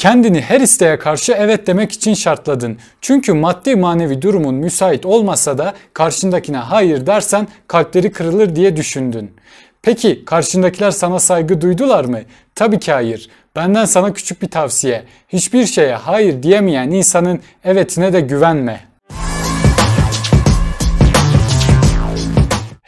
Kendini her isteğe karşı evet demek için şartladın. Çünkü maddi manevi durumun müsait olmasa da karşındakine hayır dersen kalpleri kırılır diye düşündün. Peki karşındakiler sana saygı duydular mı? Tabii ki hayır. Benden sana küçük bir tavsiye. Hiçbir şeye hayır diyemeyen insanın evetine de güvenme.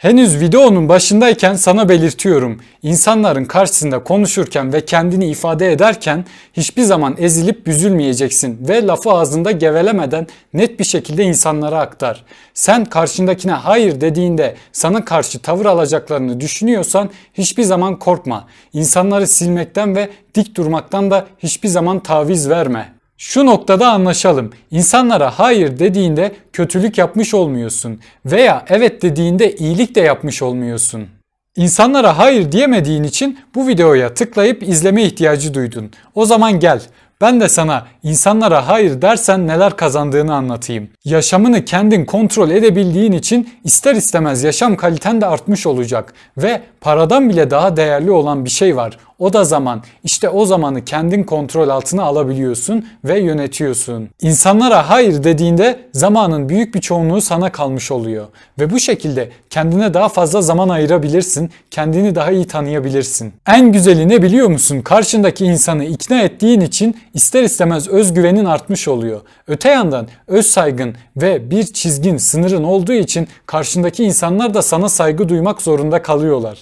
Henüz videonun başındayken sana belirtiyorum. İnsanların karşısında konuşurken ve kendini ifade ederken hiçbir zaman ezilip büzülmeyeceksin ve lafı ağzında gevelemeden net bir şekilde insanlara aktar. Sen karşındakine hayır dediğinde sana karşı tavır alacaklarını düşünüyorsan hiçbir zaman korkma. İnsanları silmekten ve dik durmaktan da hiçbir zaman taviz verme. Şu noktada anlaşalım. İnsanlara hayır dediğinde kötülük yapmış olmuyorsun veya evet dediğinde iyilik de yapmış olmuyorsun. İnsanlara hayır diyemediğin için bu videoya tıklayıp izleme ihtiyacı duydun. O zaman gel. Ben de sana insanlara hayır dersen neler kazandığını anlatayım. Yaşamını kendin kontrol edebildiğin için ister istemez yaşam kaliten de artmış olacak ve paradan bile daha değerli olan bir şey var. O da zaman. İşte o zamanı kendin kontrol altına alabiliyorsun ve yönetiyorsun. İnsanlara hayır dediğinde zamanın büyük bir çoğunluğu sana kalmış oluyor. Ve bu şekilde kendine daha fazla zaman ayırabilirsin, kendini daha iyi tanıyabilirsin. En güzeli ne biliyor musun? Karşındaki insanı ikna ettiğin için ister istemez özgüvenin artmış oluyor. Öte yandan öz saygın ve bir çizgin, sınırın olduğu için karşındaki insanlar da sana saygı duymak zorunda kalıyorlar.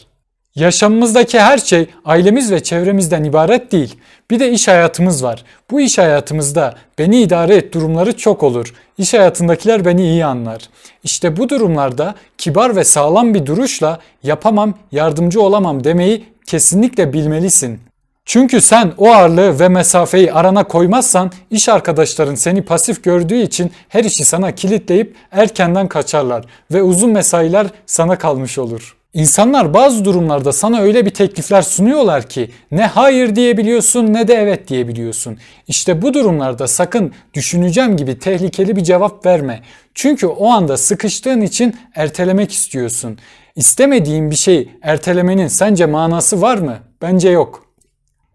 Yaşamımızdaki her şey ailemiz ve çevremizden ibaret değil. Bir de iş hayatımız var. Bu iş hayatımızda beni idare et durumları çok olur. İş hayatındakiler beni iyi anlar. İşte bu durumlarda kibar ve sağlam bir duruşla yapamam, yardımcı olamam demeyi kesinlikle bilmelisin. Çünkü sen o ağırlığı ve mesafeyi arana koymazsan iş arkadaşların seni pasif gördüğü için her işi sana kilitleyip erkenden kaçarlar ve uzun mesailer sana kalmış olur. İnsanlar bazı durumlarda sana öyle bir teklifler sunuyorlar ki ne hayır diyebiliyorsun ne de evet diyebiliyorsun. İşte bu durumlarda sakın düşüneceğim gibi tehlikeli bir cevap verme. Çünkü o anda sıkıştığın için ertelemek istiyorsun. İstemediğin bir şeyi ertelemenin sence manası var mı? Bence yok.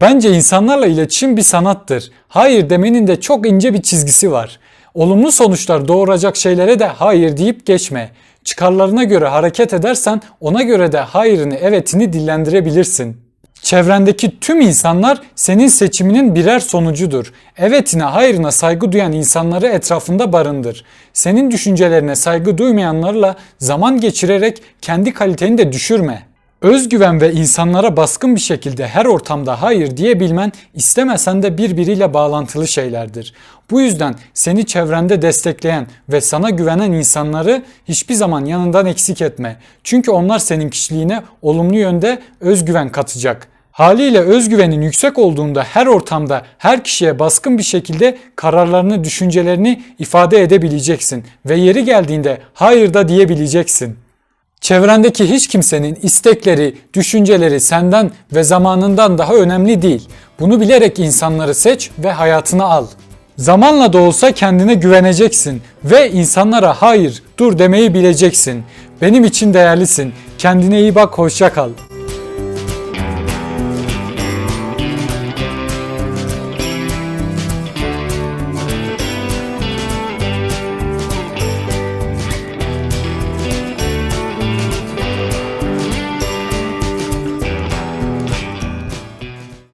Bence insanlarla iletişim bir sanattır. Hayır demenin de çok ince bir çizgisi var. Olumlu sonuçlar doğuracak şeylere de hayır deyip geçme. Çıkarlarına göre hareket edersen ona göre de hayırını evetini dillendirebilirsin. Çevrendeki tüm insanlar senin seçiminin birer sonucudur. Evetine, hayırına saygı duyan insanları etrafında barındır. Senin düşüncelerine saygı duymayanlarla zaman geçirerek kendi kaliteni de düşürme. Özgüven ve insanlara baskın bir şekilde her ortamda hayır diyebilmen istemesen de birbiriyle bağlantılı şeylerdir. Bu yüzden seni çevrende destekleyen ve sana güvenen insanları hiçbir zaman yanından eksik etme. Çünkü onlar senin kişiliğine olumlu yönde özgüven katacak. Haliyle özgüvenin yüksek olduğunda her ortamda her kişiye baskın bir şekilde kararlarını, düşüncelerini ifade edebileceksin ve yeri geldiğinde hayır da diyebileceksin. Çevrendeki hiç kimsenin istekleri, düşünceleri senden ve zamanından daha önemli değil. Bunu bilerek insanları seç ve hayatına al. Zamanla da olsa kendine güveneceksin ve insanlara hayır, dur demeyi bileceksin. Benim için değerlisin. Kendine iyi bak, hoşça kal.